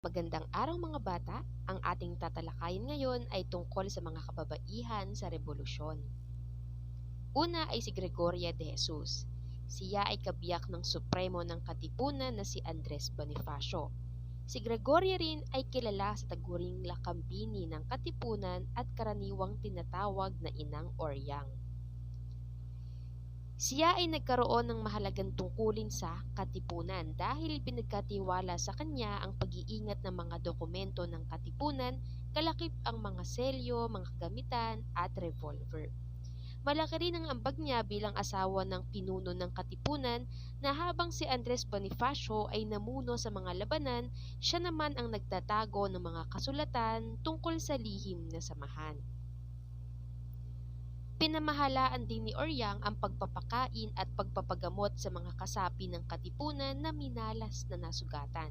Magandang araw mga bata, ang ating tatalakayin ngayon ay tungkol sa mga kababaihan sa revolusyon. Una ay si Gregoria de Jesus. Siya ay kabiyak ng supremo ng katipunan na si Andres Bonifacio. Si Gregoria rin ay kilala sa taguring lakambini ng katipunan at karaniwang tinatawag na inang Oryang. Siya ay nagkaroon ng mahalagang tungkulin sa katipunan dahil pinagkatiwala sa kanya ang pag-iingat ng mga dokumento ng katipunan, kalakip ang mga selyo, mga kagamitan at revolver. Malaki rin ang ambag niya bilang asawa ng pinuno ng katipunan na habang si Andres Bonifacio ay namuno sa mga labanan, siya naman ang nagtatago ng mga kasulatan tungkol sa lihim na samahan. Pinamahalaan din ni Oryang ang pagpapakain at pagpapagamot sa mga kasapi ng katipunan na minalas na nasugatan.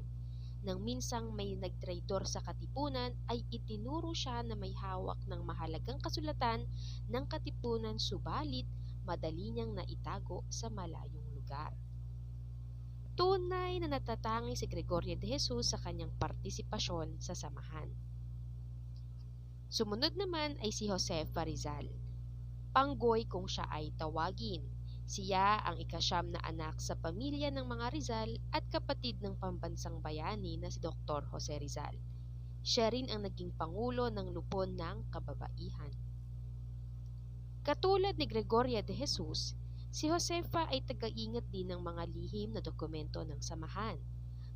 Nang minsang may nagtraidor sa katipunan ay itinuro siya na may hawak ng mahalagang kasulatan ng katipunan subalit madali niyang naitago sa malayong lugar. Tunay na natatangi si Gregorio de Jesus sa kanyang partisipasyon sa samahan. Sumunod naman ay si Josefa Rizal Panggoy kung siya ay tawagin. Siya ang ikasyam na anak sa pamilya ng mga Rizal at kapatid ng pambansang bayani na si Dr. Jose Rizal. Siya rin ang naging pangulo ng lupon ng kababaihan. Katulad ni Gregoria de Jesus, si Josefa ay tagaingat din ng mga lihim na dokumento ng samahan.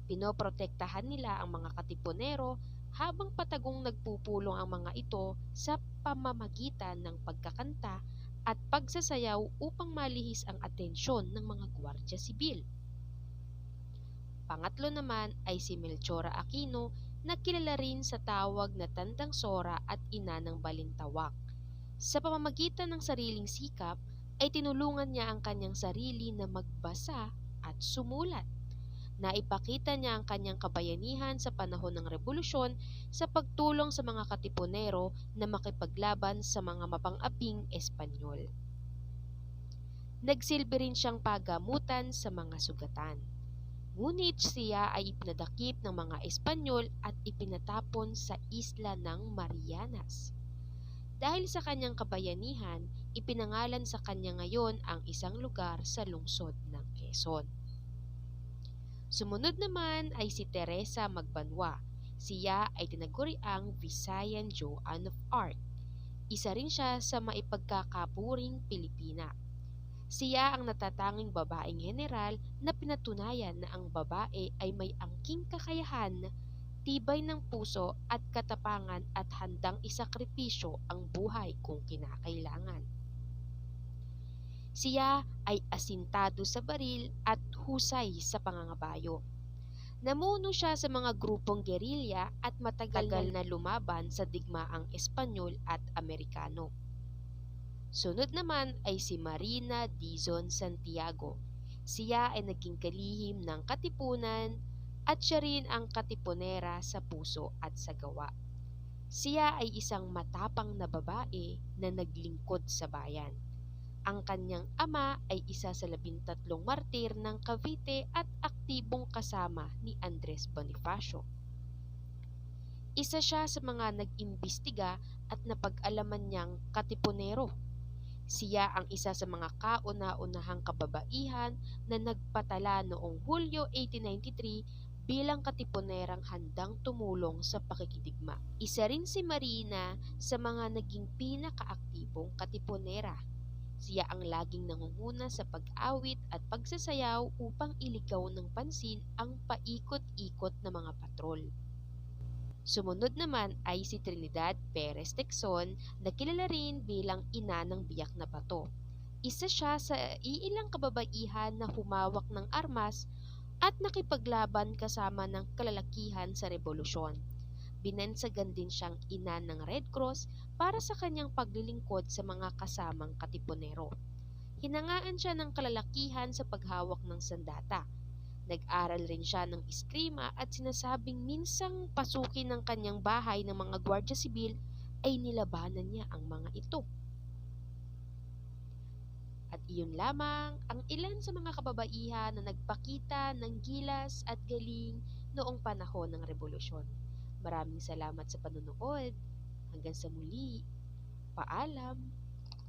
Pinoprotektahan nila ang mga katipunero habang patagong nagpupulong ang mga ito sa pamamagitan ng pagkakanta at pagsasayaw upang malihis ang atensyon ng mga gwardya sibil. Pangatlo naman ay si Melchora Aquino na kilala rin sa tawag na Tandang Sora at ina ng Balintawak. Sa pamamagitan ng sariling sikap ay tinulungan niya ang kanyang sarili na magbasa at sumulat. Naipakita niya ang kanyang kabayanihan sa panahon ng revolusyon sa pagtulong sa mga katipunero na makipaglaban sa mga mapang-aping Espanyol. Nagsilbi rin siyang pagamutan sa mga sugatan. Ngunit siya ay ipinadakip ng mga Espanyol at ipinatapon sa isla ng Marianas. Dahil sa kanyang kabayanihan, ipinangalan sa kanya ngayon ang isang lugar sa lungsod ng Quezon. Sumunod naman ay si Teresa Magbanwa. Siya ay tinaguriang Visayan Joan of Arc. Isa rin siya sa maipagkakapuring Pilipina. Siya ang natatanging babaeng general na pinatunayan na ang babae ay may angking kakayahan, tibay ng puso at katapangan at handang isakripisyo ang buhay kung kinakailangan. Siya ay asintado sa baril at husay sa pangangabayo. Namuno siya sa mga grupong gerilya at matagal na lumaban sa digmaang Espanyol at Amerikano. Sunod naman ay si Marina Dizon Santiago. Siya ay naging kalihim ng katipunan at siya rin ang katipunera sa puso at sa gawa. Siya ay isang matapang na babae na naglingkod sa bayan. Ang kanyang ama ay isa sa labintatlong martir ng Cavite at aktibong kasama ni Andres Bonifacio. Isa siya sa mga nag-imbestiga at napag-alaman niyang katipunero. Siya ang isa sa mga kauna-unahang kababaihan na nagpatala noong Hulyo 1893 bilang katipunerang handang tumulong sa pakikidigma. Isa rin si Marina sa mga naging pinakaaktibong katipunera siya ang laging nangunguna sa pag-awit at pagsasayaw upang iligaw ng pansin ang paikot-ikot na mga patrol. Sumunod naman ay si Trinidad Perez Texon na kilala rin bilang ina ng biyak na bato. Isa siya sa iilang kababaihan na humawak ng armas at nakipaglaban kasama ng kalalakihan sa revolusyon. Binansagan din siyang ina ng Red Cross para sa kanyang paglilingkod sa mga kasamang katipunero. Hinangaan siya ng kalalakihan sa paghawak ng sandata. Nag-aral rin siya ng iskrima at sinasabing minsang pasukin ng kanyang bahay ng mga gwardya sibil ay nilabanan niya ang mga ito. At iyon lamang ang ilan sa mga kababaihan na nagpakita ng gilas at galing noong panahon ng rebolusyon. Maraming salamat sa panonood. Hanggang sa muli. Paalam.